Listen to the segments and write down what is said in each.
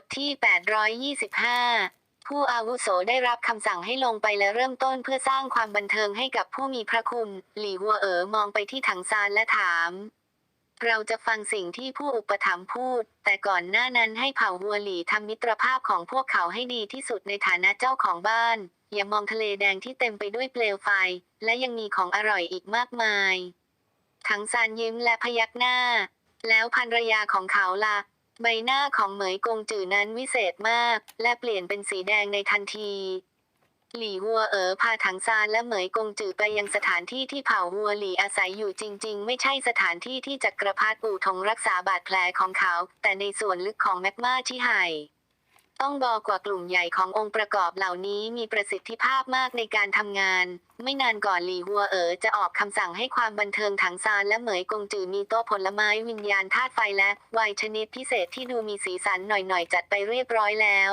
ทที่ 825 ผู้อาวุโสได้รับคำสั่งให้ลงไปและเริ่มต้นเพื่อสร้างความบันเทิงให้กับผู้มีพระคุณ หลี่หัวเอ๋อมองไปที่ถังซานและถาม เราจะฟังสิ่งที่ผู้อุปถัมภ์พูด แต่ก่อนหน้านั้นให้เผ่าหัวหลี่ทำมิตรภาพของพวกเขาให้ดีที่สุดในฐานะเจ้าของบ้าน อย่ามองทะเลแดงที่เต็มไปด้วยเปลวไฟ และยังมีของอร่อยอีกมากมายทั้งซานยิ้มและพยักหน้า แล้วภรรยาของเขาล่ะ ใบหน้าของเหมยกงจื่อนั้นวิเศษมาก และเปลี่ยนเป็นสีแดงในทันที หลี่วัวเอ๋อพาถังซานและเหมยกงจื่อไปยังสถานที่ที่เผ่าวัวหลี่อาศัยอยู่จริง ๆ ไม่ใช่สถานที่ที่จักรพรรดิปู่ทงรักษาบาดแผลของเขา แต่ในส่วนลึกของแมกมาที่ไห่ ต้องบอกว่ากลุ่มใหญ่ขององค์ประกอบเหล่านี้มีประสิทธิภาพมากในการทำงาน ไม่นานก่อนหลี่หัวเอ๋อจะออกคำสั่งให้ความบันเทิงถังซานและเหมยกงจือมีโต๊ะผลไม้วิญญาณธาตุไฟและไวน์ชนิดพิเศษที่ดูมีสีสันหน่อยๆ จัดไปเรียบร้อยแล้ว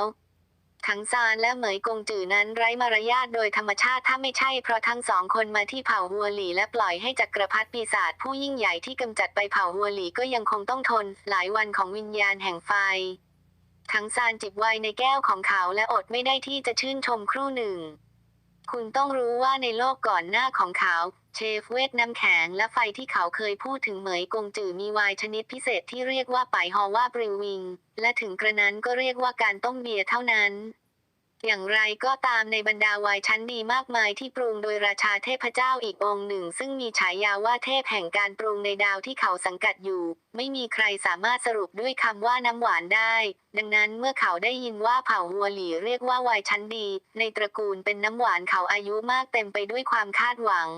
ทั้งซานและเหมยกงจือนั้นไร้มารยาทโดยธรรมชาติถ้าไม่ใช่เพราะทั้งสองคนมาที่เผ่าหัวหลี่และปล่อยให้จักรพรรดิปีศาจผู้ยิ่งใหญ่ที่กำจัดไปเผ่าหัวหลี่ก็ยังคงต้องทน หลายวันของวิญญาณแห่งไฟ ทั้งซานจิบไวน์ในแก้วของเขาและอดไม่ได้ที่จะชื่นชมครู่หนึ่ง คุณต้องรู้ว่าในโลกก่อนหน้าของเขา เชฟเวทน้ำแข็งและไฟที่เขาเคยพูดถึงเหมยกงจือมีไวน์ชนิดพิเศษที่เรียกว่าไปฮอว่าบริววิง และถึงกระนั้นก็เรียกว่าการต้มเบียร์เท่านั้น อย่างไรก็ตามในบรรดาวายชั้นดีมากมายที่ปรุงโดยราชาเทพเจ้าอีกองค์หนึ่ง ซึ่งมีฉายาว่าเทพแห่งการปรุงในดาวที่เขาสังกัดอยู่ ไม่มีใครสามารถสรุปด้วยคำว่าน้ำหวานได้ ดังนั้นเมื่อเขาได้ยินว่าเผ่าหัวหลี่เรียกว่าวายชั้นดี ในตระกูลเป็นน้ำหวานเขาอายุมากเต็มไปด้วยความคาดหวัง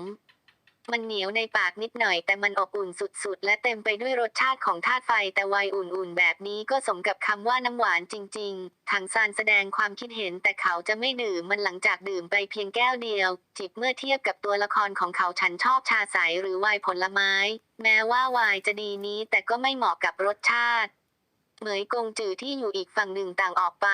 มันเหนียวในปากนิดหน่อยแต่มันอบอุ่นสุดๆ และเต็มไปด้วยรสชาติของธาตุไฟแต่วน์อุ่นๆ แบบนี้ก็สมกับคำว่าน้ำหวานจริงๆถังซานแสดงความคิดเห็นแต่เขาจะไม่ดื่มมันหลังจากดื่มไปเพียงแก้วเดียว จิบเมื่อเทียบกับตัวละครของเขาฉันชอบชาใสหรือไวน์ผลไม้ แม้ว่าไวน์จะดีนี้แต่ก็ไม่เหมาะกับรสชาติ เหมยกงจือที่อยู่อีกฝั่งหนึ่งต่างออกไป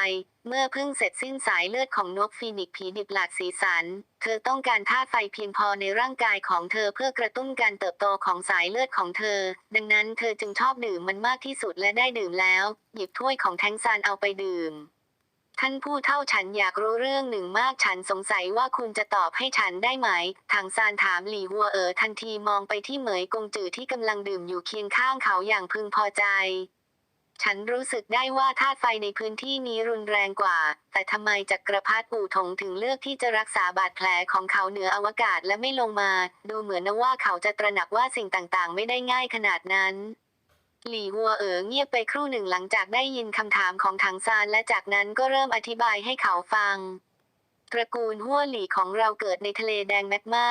เมื่อเพิ่งเสร็จสิ้นสายเลือดของนกฟีนิกผีดิบหลากสีสัน เธอต้องการธาตุไฟเพียงพอในร่างกายของเธอเพื่อกระตุ้นการเติบโตของสายเลือดของเธอ ดังนั้นเธอจึงชอบดื่มมันมากที่สุดและได้ดื่มแล้ว หยิบถ้วยของแทงซานเอาไปดื่ม ท่านผู้เท่าฉันอยากรู้เรื่องหนึ่งมากฉันสงสัยว่าคุณจะตอบให้ฉันได้ไหม ทางซานถามหลี่หัวเอ๋อทันทีมองไปที่เหมยกงจือที่กำลังดื่มอยู่เคียงข้างเขาอย่างพึงพอใจ ฉันรู้สึกได้ว่าธาตุไฟในพื้นที่นี้รุนแรงกว่า แต่ทำไมจักรพรรดิอู่ถงถึงเลือกที่จะรักษาบาดแผลของเขาเหนืออวกาศและไม่ลงมา ดูเหมือนนะว่าเขาจะตระหนักว่าสิ่งต่างๆ ไม่ได้ง่ายขนาดนั้น หลี่หัวเอ๋อเงียบไปครู่หนึ่งหลังจากได้ยินคำถามของถังซานและจากนั้นก็เริ่มอธิบายให้เขาฟังตระกูลหัวหลี่ของเราเกิดในทะเลแดงแมกมา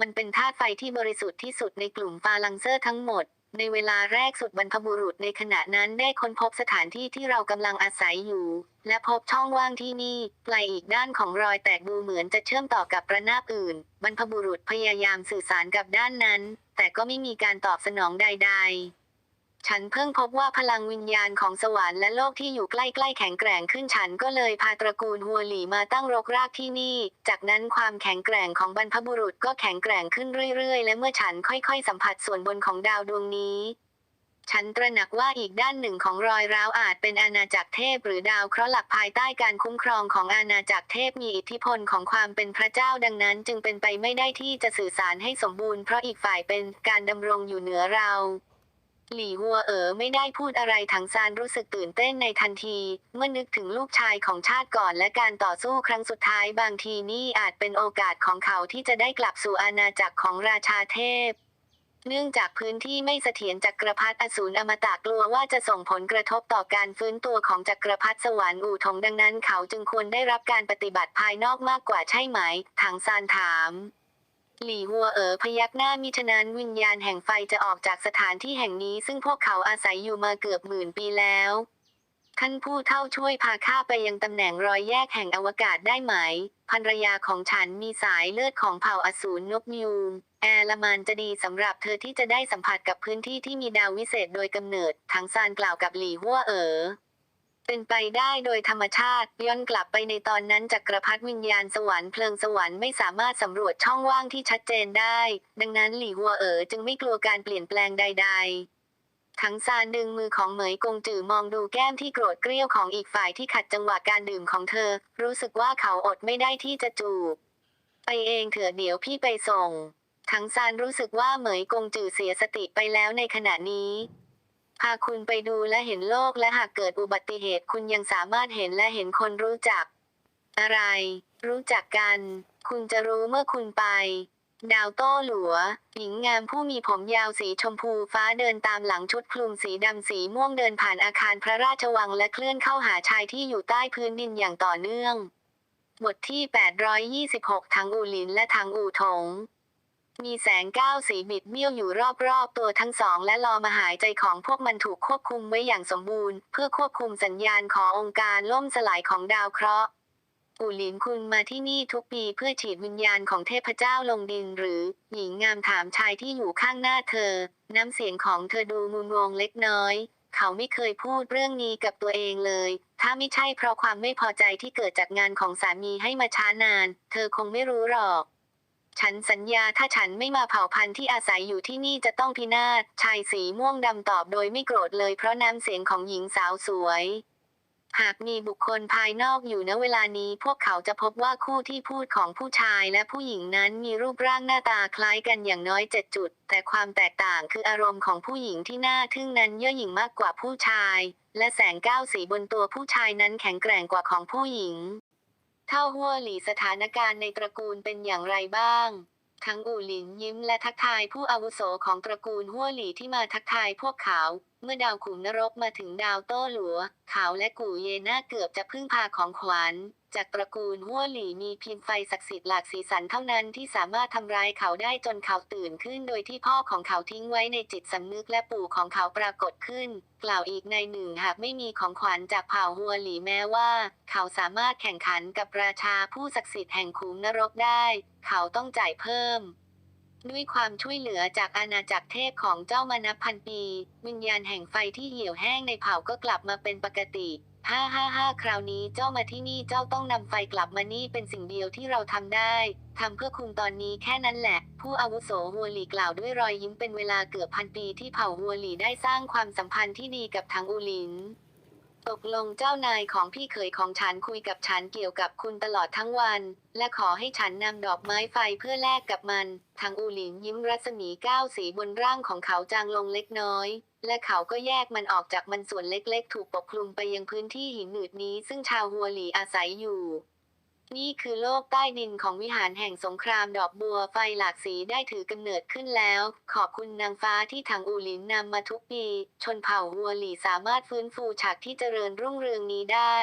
มันเป็นธาตุไฟที่บริสุทธิ์ที่สุดในกลุ่มฟาลังเซอร์ทั้งหมด ในเวลาแรกสุดบรรพบุรุษในขณะนั้นได้ค้นพบสถานที่ที่เรากำลังอาศัยอยู่ และพบช่องว่างที่นี่ปลายอีกด้านของรอยแตกดูเหมือนจะเชื่อมต่อกับระนาบอื่น บรรพบุรุษพยายามสื่อสารกับด้านนั้น แต่ก็ไม่มีการตอบสนองใด ๆ ฉันเพิ่งพบว่าพลังวิญญาณของสวรรค์และโลกที่อยู่ใกล้ๆแข็งแกร่งขึ้นฉันก็เลยพาตระกูลฮัวหลี่มาตั้งรกรากที่นี่ จากนั้นความแข็งแกร่งของบรรพบุรุษก็แข็งแกร่งขึ้นเรื่อยๆ และเมื่อฉันค่อยๆ สัมผัสส่วนบนของดาวดวงนี้ ฉันตระหนักว่าอีกด้านหนึ่งของรอยร้าวอาจเป็นอาณาจักรเทพหรือดาวเคราะห์หลักภายใต้การคุ้มครองของอาณาจักรเทพมีอิทธิพลของความเป็นพระเจ้าดังนั้น จึงเป็นไปไม่ได้ที่จะสื่อสารให้สมบูรณ์เพราะอีกฝ่ายเป็นการดำรงอยู่เหนือเรา หลี่หัวเอ๋อไม่ได้พูดอะไรถังซานรู้สึกตื่นเต้นในทันที เมื่อนึกถึงลูกชายของชาติก่อนและการต่อสู้ครั้งสุดท้ายบางทีนี่อาจเป็นโอกาสของเขาที่จะได้กลับสู่อาณาจักรของราชาเทพ เนื่องจากพื้นที่ไม่เสถียรจักรพรรดิอสูรอมตะกลัวว่าจะส่งผลกระทบต่อการฟื้นตัวของจักรพรรดิสวรรค์อู่ทงดังนั้นเขาจึงควรได้รับการปฏิบัติภายนอกมากกว่าใช่ไหมถังซานถาม หลี่หัวเอ๋อพยักหน้ามิฉะนั้นวิญญาณแห่งไฟจะออกจากสถานที่แห่งนี้ซึ่งพวกเขาอาศัยอยู่มาเกือบหมื่นปีแล้วท่านผู้เท่าช่วยพาข้าไปยังตำแหน่งรอยแยกแห่งอวกาศได้ไหม ภรรยาของฉันมีสายเลือดของเผ่าอสูรนกยูงแอร์ลมันจะดีสำหรับเธอที่จะได้สัมผัสกับพื้นที่ที่มีดาววิเศษโดยกำเนิดทางซานกล่าวกับหลี่หัวเอ๋อ เป็นไปได้โดยธรรมชาติ ย้อนกลับไปในตอนนั้นจักรพรรดิวิญญาณสวรรค์เพลิงสวรรค์ไม่สามารถสำรวจช่องว่างที่ชัดเจนได้ ดังนั้นหลี่หัวเอ๋อจึงไม่กลัวการเปลี่ยนแปลงใด ๆถังซานดึงมือของเหมยกงจือมองดูแก้มที่โกรธเกรี้ยวของอีกฝ่ายที่ขัดจังหวะการดื่มของเธอ รู้สึกว่าเขาอดไม่ได้ที่จะจูบ ไปเองเถอะเดี๋ยวพี่ไปส่ง ถังซานรู้สึกว่าเหมยกงจือเสียสติไปแล้วในขณะนี้ พากคุณไปดูและเห็นโลกและหากเกิดอุบัติเหตุคุณยังสามารถเห็นและเห็นคนรู้จัก อะไร รู้จักกัน คุณจะรู้เมื่อคุณไป ดาวโต้หลัว หญิงงามผู้มีผมยาวสีชมพูฟ้าเดินตามหลังชุดคลุมสีดำสีม่วงเดินผ่านอาคารพระราชวังและเคลื่อนเข้าหาชายที่อยู่ใต้พื้นดินอย่างต่อเนื่อง บทที่ 826ทางอูหลินและทางอูถง มีแสงก้าวสีบิดเบี้ยวอยู่รอบๆ ตัวทั้งสอง และลอมาหายใจของพวกมันถูกควบคุมไว้อย่างสมบูรณ์ เพื่อควบคุมสัญญาณขององค์การล่มสลายของดาวเคราะห์อูหลินคุณมาที่นี่ทุกปีเพื่อฉีดวิญญาณของเทพเจ้าลงดินหรือ หญิงงามถามชายที่อยู่ข้างหน้าเธอ น้ำเสียงของเธอดูงุนงงเล็กน้อย เขาไม่เคยพูดเรื่องนี้กับตัวเองเลย ถ้าไม่ใช่เพราะความไม่พอใจที่เกิดจากงานของสามีให้มาช้านาน เธอคงไม่รู้หรอก ฉันสัญญาถ้าฉันไม่มาเผ่าพันธุ์ที่อาศัยอยู่ที่นี่จะต้องพินาศ ชายสีม่วงดำตอบโดยไม่โกรธเลยเพราะน้ำเสียงของหญิงสาวสวย หากมีบุคคลภายนอกอยู่ณเวลานี้พวกเขาจะพบว่าคู่ที่พูดของผู้ชายและผู้หญิงนั้นมีรูปร่างหน้าตาคล้ายกันอย่างน้อยเจ็ดจุด แต่ความแตกต่างคืออารมณ์ของผู้หญิงที่น่าทึ่งนั้นเย่อหยิ่งมากกว่าผู้ชาย และแสงก้าวสีบนตัวผู้ชายนั้นแข็งแกร่งกว่าของผู้หญิง เท่าหัวหลีสถานการณ์ในตระกูลเป็นอย่างไรบ้าง ทั้งอู่หลินยิ้มและทักทายผู้อาวุโสของตระกูลหัวหลี่ที่มาทักทายพวกเขา เมื่อดาวขุมนรกมาถึงดาวโต้หลัว เขาและกู่เยน่าเกือบจะพึ่งพาของขวัญ จากตระกูลหัวหลี่มีเพียงไฟศักดิ์สิทธิ์หลากสีสันเท่านั้นที่สามารถทำร้ายเขาได้จนเขาตื่นขึ้นโดยที่พ่อของเขาทิ้งไว้ในจิตสำนึกและปู่ของเขาปรากฏขึ้น กล่าวอีกในหนึ่งหากไม่มีของขวัญจากเผ่าหัวหลี่แม้ว่า เขาสามารถแข่งขันกับราชาผู้ศักดิ์สิทธิ์แห่งขุมนรกได้ เขาต้องจ่ายเพิ่มด้วยความช่วยเหลือจากอาณาจักรเทพของเจ้ามานับพันปี วิญญาณแห่งไฟที่เหี่ยวแห้งในเผ่าก็กลับมาเป็นปกติ ฮ่าฮ่าฮ่าคราวนี้เจ้ามาที่นี่เจ้าต้องนำไฟกลับมานี่เป็นสิ่งเดียวที่เราทำได้ทำเพื่อคุณตอนนี้แค่นั้นแหละ ผู้อาวุโสฮัวหลีกล่าวด้วยรอยยิ้มเป็นเวลาเกือบพันปีที่เผ่าฮัวหลีได้สร้างความสัมพันธ์ที่ดีกับทางอูหลินตกลงเจ้านายของพี่เขยของฉันคุยกับฉันเกี่ยวกับคุณตลอดทั้งวัน และขอให้ฉันนำดอกไม้ไฟเพื่อแลกกับมัน ทางอูหลินยิ้มรัศมีก้าวสีบนร่างของเขาจางลงเล็กน้อย และเขาก็แยกมันออกจากมันส่วนเล็กๆ ถูกปกคลุมไปยังพื้นที่หินหนืดนี้ซึ่งชาวฮัวหลีอาศัยอยู่ นี่คือโลกใต้ดินของวิหารแห่งสงครามดอกบัวไฟหลากสีได้ถือกำเนิดขึ้นแล้ว ขอบคุณนางฟ้าที่ทางอูหลินนำมาทุกปี ชนเผ่าฮัวหลีสามารถฟื้นฟูฉากที่เจริญรุ่งเรืองนี้ได้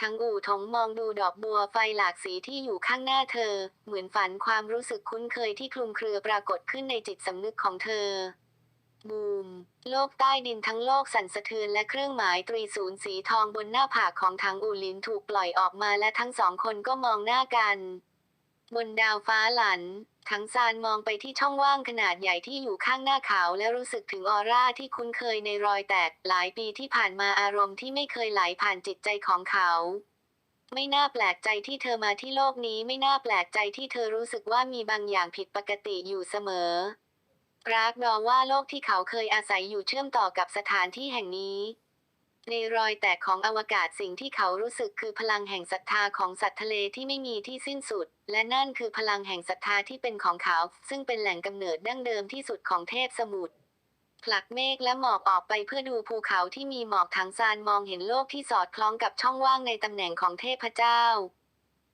ทั้งอู่ทงมองดูดอกบัวไฟหลากสีที่อยู่ข้างหน้าเธอ เหมือนฝันความรู้สึกคุ้นเคยที่คลุมเครือปรากฏขึ้นในจิตสำนึกของเธอ บูม โลกใต้ดินทั้งโลกสั่นสะเทือนและเครื่องหมายตรีศูนย์สีทองบนหน้าผากของทางอูลินถูกปล่อยออกมาและทั้งสองคนก็มองหน้ากัน บนดาวฟ้าหลัน ทั้งซานมองไปที่ช่องว่างขนาดใหญ่ที่อยู่ข้างหน้าเขาและรู้สึกถึงออร่าที่คุ้นเคยในรอยแตกหลายปีที่ผ่านมาอารมณ์ที่ไม่เคยไหลผ่านจิตใจของเขาไม่น่าแปลกใจที่เธอมาที่โลกนี้ไม่น่าแปลกใจที่เธอรู้สึกว่ามีบางอย่างผิดปกติอยู่เสมอ รักดอว่าโลกที่เขาเคยอาศัยอยู่เชื่อมต่อกับสถานที่แห่งนี้ ในรอยแตกของอวกาศสิ่งที่เขารู้สึกคือพลังแห่งศรัทธาของสัตว์ทะเลที่ไม่มีที่สิ้นสุด และนั่นคือพลังแห่งศรัทธาที่เป็นของเขา ซึ่งเป็นแหล่งกำเนิดดั้งเดิมที่สุดของเทพสมุทรผลักเมฆและหมอกออกไปเพื่อดูภูเขาที่มีหมอกทางซานมองเห็นโลกที่สอดคล้องกับช่องว่างในตำแหน่งของเทพเจ้า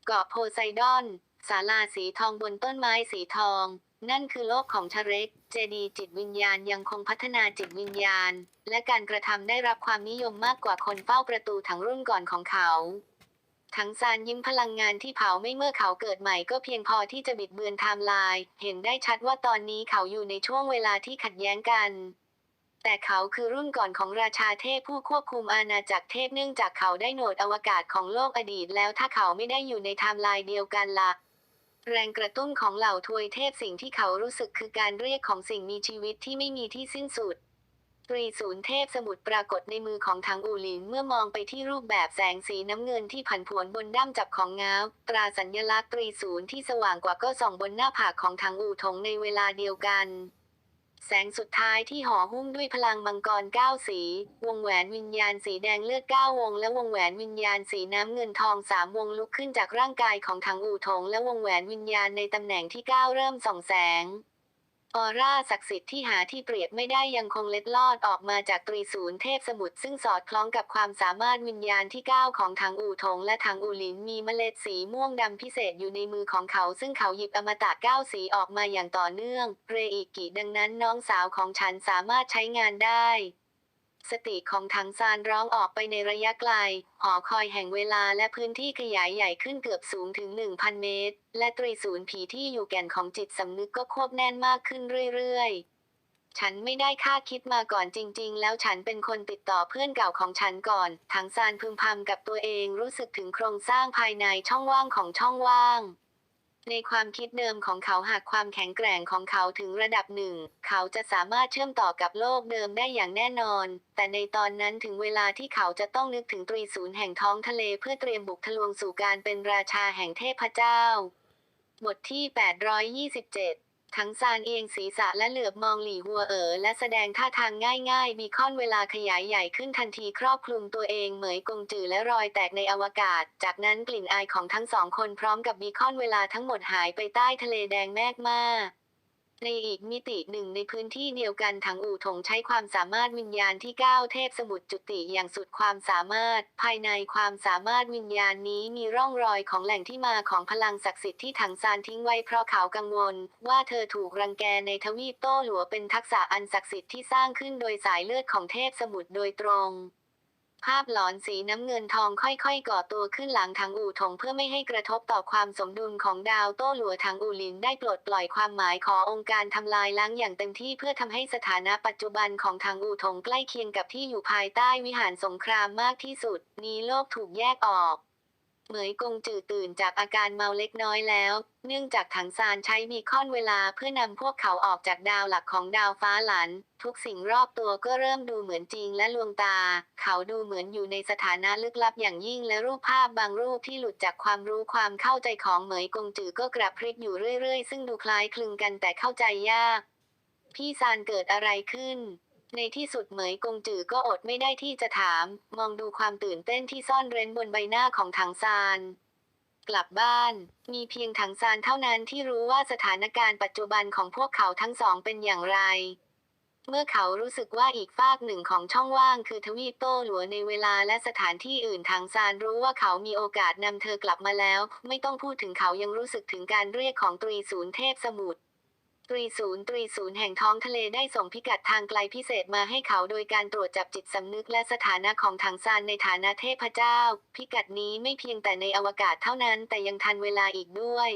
เกาะโพไซดอนศาลาสีทองบนต้นไม้สีทอง นั่นคือโลกของชาเร็ก เจดีจิตวิญญาณยังคงพัฒนาจิตวิญญาณ และการกระทำได้รับความนิยมมากกว่าคนเฝ้าประตูทั้งรุ่นก่อนของเขาทั้งซานยิ้มพลังงานที่เผาไม่เมื่อเขาเกิดใหม่ก็เพียงพอที่จะบิดเบือนไทม์ไลน์ เห็นได้ชัดว่าตอนนี้เขาอยู่ในช่วงเวลาที่ขัดแย้งกัน แต่เขาคือรุ่นก่อนของราชาเทพผู้ควบคุมอาณาจักรเทพเนื่องจากเขาได้โหนดอวกาศของโลกอดีตแล้วถ้าเขาไม่ได้อยู่ในไทม์ไลน์เดียวกันล่ะ แรงกระตุ้นของเหล่าทวยเทพสิ่งที่เขารู้สึกคือการเรียกของสิ่งมีชีวิตที่ไม่มีที่สิ้นสุดตรีศูนย์เทพสมุดปรากฏในมือของทางอูหลินเมื่อมองไปที่รูปแบบแสงสีน้ำเงินที่ผันผวนบนด้ามจับของง้าว ตราสัญลักษณ์ตรีศูนย์ที่สว่างกว่าก็ส่องบนหน้าผากของทางอูทงในเวลาเดียวกัน แสงสุดท้ายที่ห่อหุ้มด้วยพลังมังกรเก้าสี วงแหวนวิญญาณสีแดงเลือดเก้าวง และวงแหวนวิญญาณสีน้ำเงินทองสามวงลุกขึ้นจากร่างกายของถังอู่ถงและวงแหวนวิญญาณในตำแหน่งที่เก้าเริ่มส่องแสง ออร่าศักดิ์สิทธิ์ที่หาที่เปรียบไม่ได้ยังคงเล็ดลอดออกมาจากตรีศูนย์เทพสมุทรซึ่งสอดคล้องกับความสามารถวิญญาณที่ก้าวของทางอู่ทงและทางอู่หลินมีเมล็ดสีม่วงดำพิเศษอยู่ในมือของเขา ซึ่งเขาหยิบอมตะเก้าสีออกมาอย่างต่อเนื่อง เรอิกิดังนั้นน้องสาวของฉันสามารถใช้งานได้ สติของถังซานร้องออกไปในระยะไกล หอคอยแห่งเวลาและพื้นที่ขยายใหญ่ขึ้นเกือบสูงถึง 1,000 เมตร และตรีศูนย์ผีที่อยู่แก่นของจิตสำนึกก็ควบแน่นมากขึ้นเรื่อยๆ ฉันไม่ได้คาดคิดมาก่อนจริง ๆ แล้วฉันเป็นคนติดต่อเพื่อนเก่าของฉันก่อน ถังซานพึมพำกับตัวเองรู้สึกถึงโครงสร้างภายในช่องว่างของช่องว่าง ในความคิดเดิมของเขาหากความแข็งแกร่งของเขาถึงระดับหนึ่ง เขาจะสามารถเชื่อมต่อกับโลกเดิมได้อย่างแน่นอน แต่ในตอนนั้นถึงเวลาที่เขาจะต้องนึกถึงตรีศูนย์แห่งท้องทะเลเพื่อเตรียมบุกทะลวงสู่การเป็นราชาแห่งเทพเจ้า บทที่ 827 ทั้งซานเอียงศีรษะและเหลือบมองหลี่หัวเอ๋อและแสดงท่าทางง่ายๆมีค่อนเวลาขยายใหญ่ขึ้นทันทีครอบคลุมตัวเองเหมยกงจือและรอยแตกในอวกาศ จากนั้นกลิ่นอายของทั้งสองคนพร้อมกับบีคอนเวลาทั้งหมดหายไปใต้ทะเลแดงแมกมา ในอีกมิติหนึ่งในพื้นที่เดียวกันถังอู่ถงใช้ความสามารถวิญญาณที่ก้าวเทพสมุทรจุติอย่างสุดความสามารถ ภายในความสามารถวิญญาณนี้มีร่องรอยของแหล่งที่มาของพลังศักดิ์สิทธิ์ที่ถังซานทิ้งไว้เพราะเขากังวล ว่าเธอถูกรังแกในทวีปโต้หลัวเป็นทักษะอันศักดิ์สิทธิ์ที่สร้างขึ้นโดยสายเลือดของเทพสมุทรโดยตรง ภาพหลอนสีน้ำเงินทองค่อยๆ ก่อตัวขึ้นหลังทางอู่ถงเพื่อไม่ให้กระทบต่อความสมดุลของดาวโต้หลัวทางอู่หลินได้ปลดปล่อยความหมายขอองค์การทำลายล้างอย่างเต็มที่เพื่อทำให้สถานะปัจจุบันของทางอู่ถงใกล้เคียงกับที่อยู่ภายใต้วิหารสงครามมากที่สุด นี้โลกถูกแยกออก เหมยกงจือตื่นจากอาการเมาเล็กน้อยแล้ว เนื่องจากถังซานใช้บีคอนเวลาเพื่อนำพวกเขาออกจากดาวหลักของดาวฟ้าหลัน ทุกสิ่งรอบตัวก็เริ่มดูเหมือนจริงและลวงตา เขาดูเหมือนอยู่ในสถานะลึกลับอย่างยิ่งและรูปภาพบางรูปที่หลุดจากความรู้ความเข้าใจของเหมยกงจือก็กระพริบอยู่เรื่อยๆ ซึ่งดูคล้ายคลึงกันแต่เข้าใจยาก พี่ซานเกิดอะไรขึ้น ในที่สุดเหมยกงจือก็อดไม่ได้ที่จะถาม มองดูความตื่นเต้นที่ซ่อนเร้นบนใบหน้าของถังซานกลับบ้าน มีเพียงถังซานเท่านั้นที่รู้ว่าสถานการณ์ปัจจุบันของพวกเขาทั้งสองเป็นอย่างไร เมื่อเขารู้สึกว่าอีกฟากหนึ่งของช่องว่างคือทวีปโต้หลัวในเวลาและสถานที่อื่นถังซานรู้ว่าเขามีโอกาสนำเธอกลับมาแล้ว ไม่ต้องพูดถึงเขายังรู้สึกถึงการเรียกของตรีศูนย์เทพสมุทร ตรีศูนย์ตรีศูนย์แห่งท้องทะเลได้ส่งพิกัดทางไกลพิเศษมาให้เขาโดยการตรวจจับจิตสำนึกและสถานะของถังซานในฐานะเทพเจ้า พิกัดนี้ไม่เพียงแต่ในอวกาศเท่านั้นแต่ยังทันเวลาอีกด้วย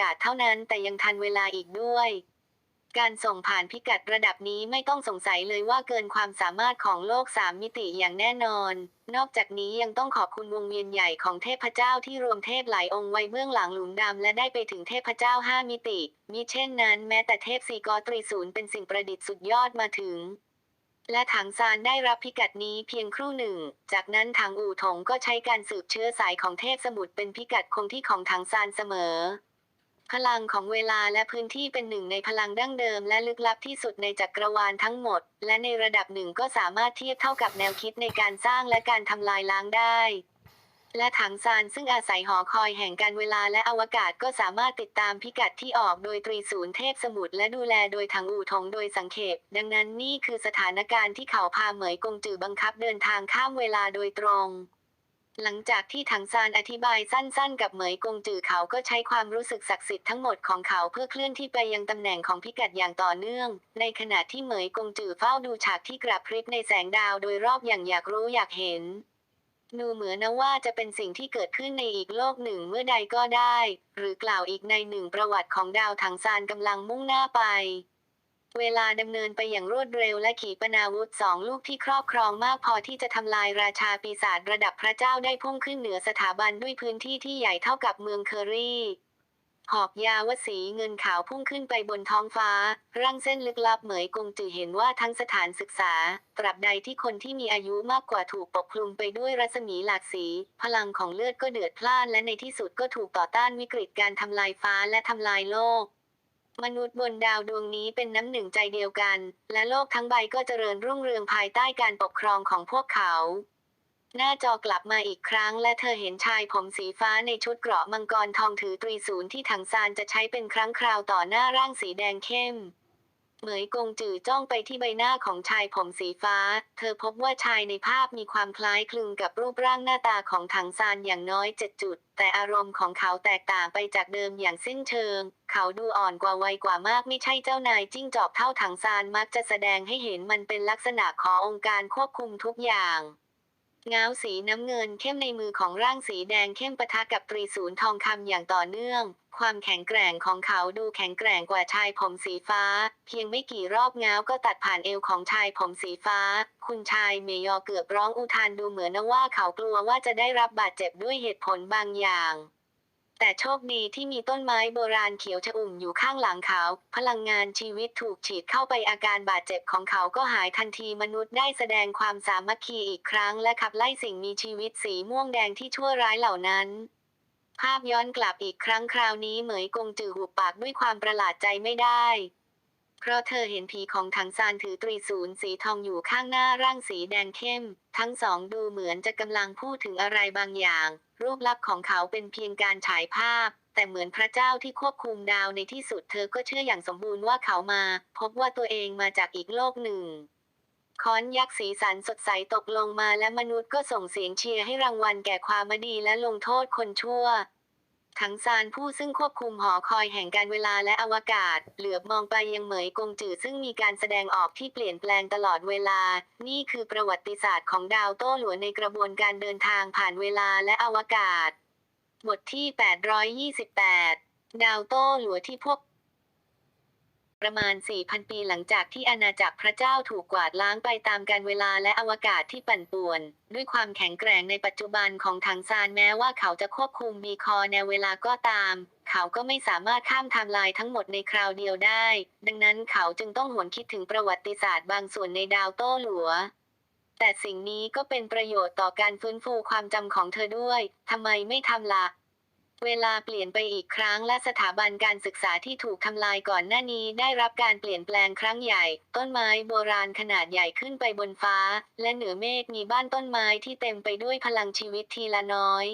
กาศเท่านั้นแต่ยังทันเวลาอีกด้วย การส่งผ่านพิกัดระดับนี้ไม่ต้องสงสัยเลยว่าเกินความสามารถของโลกสามมิติอย่างแน่นอน นอกจากนี้ยังต้องขอบคุณวงเวียนใหญ่ของเทพเจ้าที่รวมเทพหลายองค์ไว้เบื้องหลังหลุมดำและได้ไปถึงเทพเจ้าห้ามิติ มิเช่นนั้นแม้แต่เทพสีกอตรีศูนย์เป็นสิ่งประดิษฐ์สุดยอดมาถึงและถังซานได้รับพิกัดนี้เพียงครู่หนึ่ง จากนั้นถังอู่ถงก็ใช้การสืบเชื้อสายของเทพสมุทรเป็นพิกัดคงที่ของถังซานเสมอ พลังของเวลาและพื้นที่เป็นหนึ่งในพลังดั้งเดิมและลึกลับที่สุดในจักรวาลทั้งหมด และในระดับหนึ่งก็สามารถเทียบเท่ากับแนวคิดในการสร้างและการทำลายล้างได้ และถังซานซึ่งอาศัยหอคอยแห่งการเวลาและอวกาศก็สามารถติดตามพิกัดที่ออกโดยตรีศูนย์เทพสมุทรและดูแลโดยถังอู่ทงโดยสังเขปดังนั้นนี่คือสถานการณ์ที่เขาพาเหมยกงจือบังคับเดินทางข้ามเวลาโดยตรง หลังจากที่ถังซานอธิบายสั้นๆ กับเหมยกงจือเขาก็ใช้ความรู้สึกศักดิ์สิทธิ์ทั้งหมดของเขาเพื่อเคลื่อนที่ไปยังตำแหน่งของพิกัดอย่างต่อเนื่อง ในขณะที่เหมยกงจือเฝ้าดูฉากที่กระพริบในแสงดาวโดยรอบอย่างอยากรู้อยากเห็นดูเหมือนนะว่าจะเป็นสิ่งที่เกิดขึ้นในอีกโลกหนึ่งเมื่อใดก็ได้ หรือกล่าวอีกในหนึ่งประวัติของดาวถังซานกำลังมุ่งหน้าไป เวลาดำเนินไปอย่างรวดเร็วและขีปนาวุธสองลูกที่ครอบครองมากพอที่จะทำลายราชาปีศาจระดับพระเจ้าได้พุ่งขึ้นเหนือสถาบันด้วยพื้นที่ที่ใหญ่เท่ากับเมืองเคอรี่หอกยาวสีเงินขาวพุ่งขึ้นไปบนท้องฟ้า ร่างเส้นลึกลับเหมยกงจือเห็นว่าทั้งสถานศึกษา ตราบใดที่คนที่มีอายุมากกว่าถูกปกคลุมไปด้วยรัศมีหลากสี พลังของเลือดก็เดือดพล่านและในที่สุดก็ถูกต่อต้านวิกฤตการทำลายฟ้าและทำลายโลก มนุษย์บนดาวดวงนี้เป็นน้ำหนึ่งใจเดียวกัน และโลกทั้งใบก็เจริญรุ่งเรืองภายใต้การปกครองของพวกเขา หน้าจอกลับมาอีกครั้ง และเธอเห็นชายผมสีฟ้าในชุดเกราะมังกรทองถือตรีศูนย์ที่ถังซานจะใช้เป็นครั้งคราวต่อหน้าร่างสีแดงเข้ม เหมยกงจือจ้องไปที่ใบหน้าของชายผมสีฟ้า เธอพบว่าชายในภาพมีความคล้ายคลึงกับรูปร่างหน้าตาของถังซานอย่างน้อยเจ็ดจุด แต่อารมณ์ของเขาแตกต่างไปจากเดิมอย่างสิ้นเชิง เขาดูอ่อนกว่าวัยกว่ามากไม่ใช่เจ้านายจิ้งจอกเท่าถังซานมักจะแสดงให้เห็นมันเป็นลักษณะขององค์การควบคุมทุกอย่าง เงาสีน้ำเงินเข้มในมือของร่างสีแดงเข้มปะทะกับตรีศูนย์ทองคำอย่างต่อเนื่อง ความแข็งแกร่งของเขาดูแข็งแกร่งกว่าชายผมสีฟ้า เพียงไม่กี่รอบเงาก็ตัดผ่านเอวของชายผมสีฟ้า คุณชายเมยอเกือบร้องอุทานดูเหมือนว่าเขากลัวว่าจะได้รับบาดเจ็บด้วยเหตุผลบางอย่าง แต่โชคดีที่มีต้นไม้โบราณเขียวชอุ่มอยู่ข้างหลังเขา พลังงานชีวิตถูกฉีดเข้าไปอาการบาดเจ็บของเขาก็หายทันทีมนุษย์ได้แสดงความสามัคคีอีกครั้งและขับไล่สิ่งมีชีวิตสีม่วงแดงที่ชั่วร้ายเหล่านั้น ภาพย้อนกลับอีกครั้งคราวนี้เหมยกงจือหุบปากด้วยความประหลาดใจไม่ได้ เพราะเธอเห็นผีของถังซานถือตรีศูนย์สีทองอยู่ข้างหน้าร่างสีแดงเข้ม ทั้งสองดูเหมือนจะกำลังพูดถึงอะไรบางอย่าง รูปลักษณ์ของเขาเป็นเพียงการฉายภาพ แต่เหมือนพระเจ้าที่ควบคุมดาวในที่สุดเธอก็เชื่ออย่างสมบูรณ์ว่าเขามา พบว่าตัวเองมาจากอีกโลกหนึ่งค้อนยักษ์สีสันสดใสตกลงมาและมนุษย์ก็ส่งเสียงเชียร์ให้รางวัลแก่ความมดีและลงโทษคนชั่ว ทั้งซานผู้ซึ่งควบคุมหอคอยแห่งการเวลาและอวกาศ เหลือบมองไปยังเหมยกงจือซึ่งมีการแสดงออกที่เปลี่ยนแปลงตลอดเวลา นี่คือประวัติศาสตร์ของดาวโต้หลวในกระบวนการเดินทางผ่านเวลาและอวกาศ บทที่ 828 ดาวโต้หลวที่พวก ประมาณ 4,000 ปีหลังจากที่อาณาจักรพระเจ้าถูกกวาดล้างไปตามการเวลาและอวกาศที่ปั่นป่วน ด้วยความแข็งแกร่งในปัจจุบันของถังซานแม้ว่าเขาจะควบคุมมีคอแนวเวลาก็ตาม เขาก็ไม่สามารถข้ามไทม์ไลน์ทั้งหมดในคราวเดียวได้ ดังนั้นเขาจึงต้องหวนคิดถึงประวัติศาสตร์บางส่วนในดาวโต้หลัวแต่สิ่งนี้ก็เป็นประโยชน์ต่อการฟื้นฟูความจำของเธอด้วย ทำไมไม่ทำละ่ะ เวลาเปลี่ยนไปอีกครั้งและสถาบันการศึกษาที่ถูกทำลายก่อนหน้านี้ได้รับการเปลี่ยนแปลงครั้งใหญ่ ต้นไม้โบราณขนาดใหญ่ขึ้นไปบนฟ้า และเหนือเมฆมีบ้านต้นไม้ที่เต็มไปด้วยพลังชีวิตทีละน้อย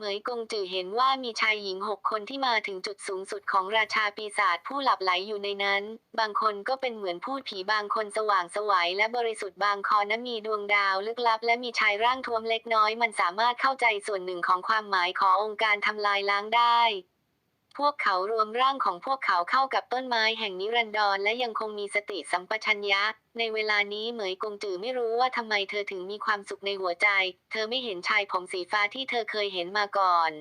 เหมยกงจือเห็นว่ามีชายหญิงหกคนที่มาถึงจุดสูงสุดของราชาปีศาจผู้หลับไหลอยู่ในนั้น บางคนก็เป็นเหมือนพูดผีบางคนสว่างสวัยและบริสุทธิ์บางคอนั้นมีดวงดาวลึกลับ และมีชายร่างทวมเล็กน้อย มันสามารถเข้าใจส่วนหนึ่งของความหมายขององค์การทำลายล้างได้ พวกเขารวมร่างของพวกเขาเข้ากับต้นไม้แห่งนิรันดรและยังคงมีสติสัมปชัญญะ ในเวลานี้เหมยกงจือไม่รู้ว่าทำไมเธอถึงมีความสุขในหัวใจ เธอไม่เห็นชายผมสีฟ้าที่เธอเคยเห็นมาก่อน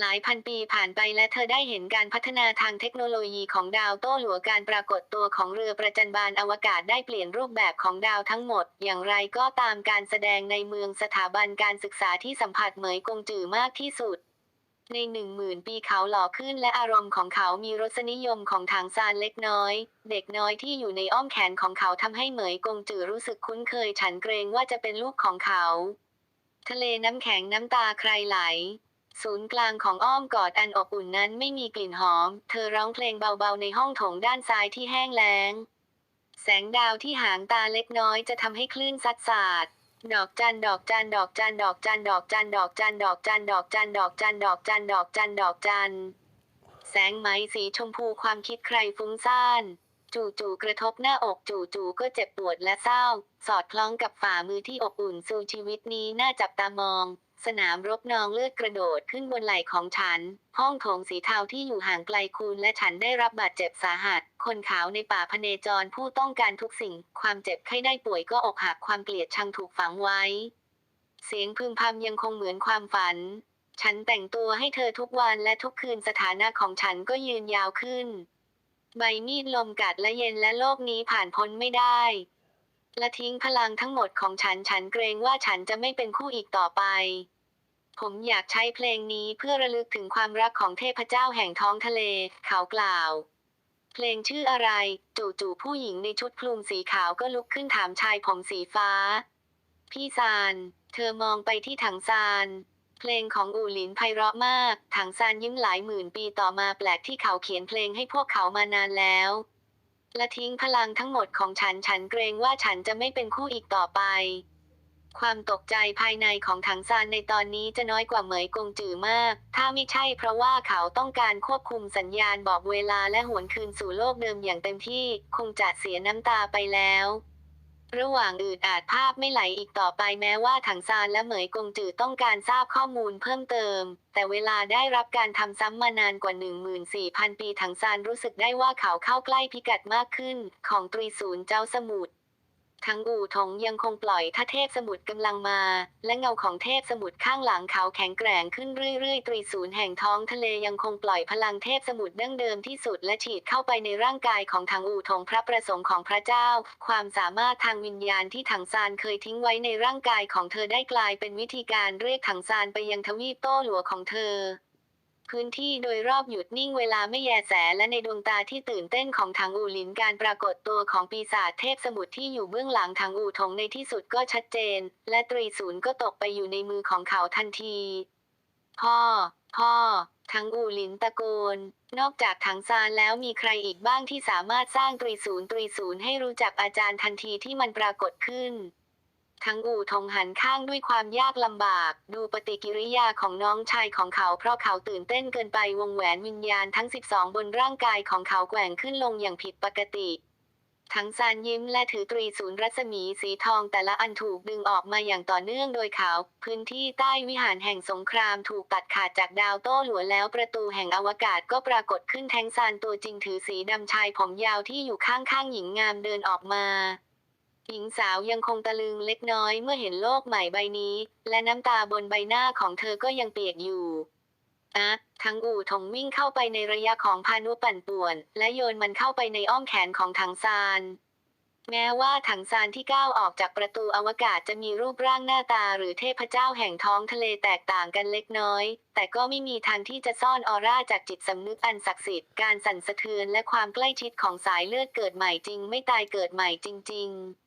หลายพันปีผ่านไปและเธอได้เห็นการพัฒนาทางเทคโนโลยีของดาวโต้หลัวการปรากฏตัวของเรือประจันบานอวกาศได้เปลี่ยนรูปแบบของดาวทั้งหมด อย่างไรก็ตามการแสดงในเมืองสถาบันการศึกษาที่สัมผัสเหมยกงจือมากที่สุด ในหนึ่งหมื่นปีเขาหล่อขึ้นและอารมณ์ของเขามีรสนิยมของทางซานเล็กน้อย เด็กน้อยที่อยู่ในอ้อมแขนของเขาทำให้เหมยกงจือรู้สึกคุ้นเคยฉันเกรงว่าจะเป็นลูกของเขา ทะเลน้ำแข็งน้ำตาใครไหล ศูนย์กลางของอ้อมกอดอันอบอุ่นนั้นไม่มีกลิ่นหอม เธอร้องเพลงเบาๆในห้องโถงด้านซ้ายที่แห้งแล้ง แสงดาวที่หางตาเล็กน้อยจะทำให้คลื่นซัดสาด ดอกจันดอกจันดอกจันดอกจันดอกจันดอกจันดอกจันดอกจันดอกจันดอกจันดอกจันดอกจัน แสงไหมสีชมพูความคิดใครฟุ้งซ่าน จู่ๆกระทบหน้าอกจู่ๆก็เจ็บปวดและเศร้า สอดคล้องกับฝ่ามือที่อบอุ่นสู่ชีวิตนี้น่าจับตามอง สนามรบนองเลือดกระโดดขึ้นบนไหล่ของฉัน ห้องโถงสีเทาที่อยู่ห่างไกลคุณและฉันได้รับบาดเจ็บสาหัส คนขาวในป่าพเนจรผู้ต้องการทุกสิ่ง ความเจ็บไข้ได้ป่วยก็อกหักความเกลียดชังถูกฝังไว้ เสียงพึมพำยังคงเหมือนความฝัน ฉันแต่งตัวให้เธอทุกวันและทุกคืนสถานะของฉันก็ยืนยาวขึ้น ใบมีดลมกัดและเย็นและโลกนี้ผ่านพ้นไม่ได้และทิ้งพลังทั้งหมดของฉัน ฉันเกรงว่าฉันจะไม่เป็นคู่อีกต่อไป ผมอยากใช้เพลงนี้เพื่อระลึกถึงความรักของเทพเจ้าแห่งท้องทะเล เขากล่าว เพลงชื่ออะไร จู่ๆผู้หญิงในชุดคลุมสีขาวก็ลุกขึ้นถามชายผมสีฟ้า พี่ซาน เธอมองไปที่ถังซานเพลงของอูหลินไพเราะมาก ถังซานยิ้มหลายหมื่นปีต่อมาแปลกที่เขาเขียนเพลงให้พวกเขามานานแล้ว และทิ้งพลังทั้งหมดของฉันฉันเกรงว่าฉันจะไม่เป็นคู่อีกต่อไป ความตกใจภายในของถังซานในตอนนี้จะน้อยกว่าเหมยกงจือมาก ถ้าไม่ใช่เพราะว่าเขาต้องการควบคุมสัญญาณบอกเวลาและหวนคืนสู่โลกเดิมอย่างเต็มที่ คงจะเสียน้ำตาไปแล้วระหว่างอืดอาจภาพไม่ไหลอีกต่อไปแม้ว่าถังซานและเหมยกงจือต้องการทราบข้อมูลเพิ่มเติม แต่เวลาได้รับการทำซ้ำมานานกว่า 14,000 ปีถังซานรู้สึกได้ว่าเขาเข้าใกล้พิกัดมากขึ้น ของตรีศูนย์เจ้าสมุทร ทั้งอู่ถงยังคงปล่อยท่าเทพสมุทรกำลังมา และเงาของเทพสมุทรข้างหลังเขาแข็งแกร่งขึ้นเรื่อยๆ ตรีศูนย์แห่งท้องทะเลยังคงปล่อยพลังเทพสมุทรดั้งเดิมที่สุดและฉีดเข้าไปในร่างกายของทางอู่ถงพระประสงค์ของพระเจ้า ความสามารถทางวิญญาณที่ถังซานเคยทิ้งไว้ในร่างกายของเธอได้กลายเป็นวิธีการเรียกถังซานไปยังทวีปโต้หลัวของเธอ พื้นที่โดยรอบหยุดนิ่งเวลาไม่แยแสและในดวงตาที่ตื่นเต้นของทางอูหลินการปรากฏตัวของปีศาจเทพสมุทรที่อยู่เบื้องหลังทางอู่ถงในที่สุดก็ชัดเจน และตรีศูนย์ก็ตกไปอยู่ในมือของเขาทันที พ่อ พ่อทั้งอูหลินตะโกน นอกจากถังซานแล้วมีใครอีกบ้างที่สามารถสร้างตรีศูนย์ตรีศูนย์ให้รู้จักอาจารย์ทันทีที่มันปรากฏขึ้น ทั้งอู่ทงหันข้างด้วยความยากลำบาก ดูปฏิกิริยาของน้องชายของเขาเพราะเขาตื่นเต้นเกินไปวงแหวนวิญญาณทั้ง 12 บนร่างกายของเขาแกว่งขึ้นลงอย่างผิดปกติ ทั้งซานยิ้มและถือตรีศูนย์รัศมีสีทองแต่ละอันถูกดึงออกมาอย่างต่อเนื่องโดยเขา พื้นที่ใต้วิหารแห่งสงครามถูกตัดขาดจากดาวโต้หลัวแล้วประตูแห่งอวกาศก็ปรากฏขึ้นแทงซานตัวจริงถือสีดำชายผมยาวที่อยู่ข้างๆหญิงงามเดินออกมา หญิงสาวยังคงตะลึงเล็กน้อยเมื่อเห็นโลกใหม่ใบนี้ และน้ำตาบนใบหน้าของเธอก็ยังเปียกอยู่อะทั้งอู่ถงวิ่งเข้าไปในระยะของพานุปั่นป่วน และโยนมันเข้าไปในอ้อมแขนของถังซาน แม้ว่าถังซานที่ก้าวออกจากประตูอวกาศจะมีรูปร่างหน้าตาหรือเทพเจ้าแห่งท้องทะเลแตกต่างกันเล็กน้อย แต่ก็ไม่มีทางที่จะซ่อนออร่าจากจิตสำนึกอันศักดิ์สิทธิ์ การสั่นสะเทือนและความใกล้ชิดของสายเลือดเกิดใหม่จริงไม่ตายเกิดใหม่จริง ๆ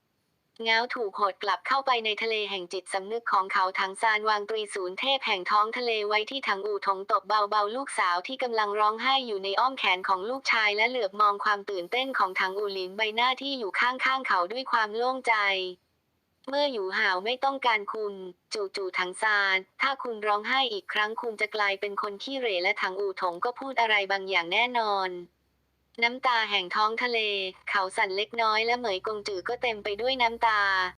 เงาถูกโหดกลับเข้าไปในทะเลแห่งจิตสำนึกของเขาถังซานวางตรีศูนย์เทพแห่งท้องทะเลไว้ที่ถังอู่ถงตบเบาๆลูกสาวที่กำลังร้องไห้อยู่ในอ้อมแขนของลูกชายและเหลือบมองความตื่นเต้นของถังอู่หลินใบหน้าที่อยู่ข้างๆเขาด้วยความโล่งใจ เมื่ออยู่ห่าวไม่ต้องการคุณ จู่ๆถังซาน ถ้าคุณร้องไห้อีกครั้งคุณจะกลายเป็นคนขี้เหร่และถังอู่ถงก็พูดอะไรบางอย่างแน่นอน น้ำตาแห่งท้องทะเล เขาสั่นเล็กน้อยและเหมยกงจือก็เต็มไปด้วยน้ำตา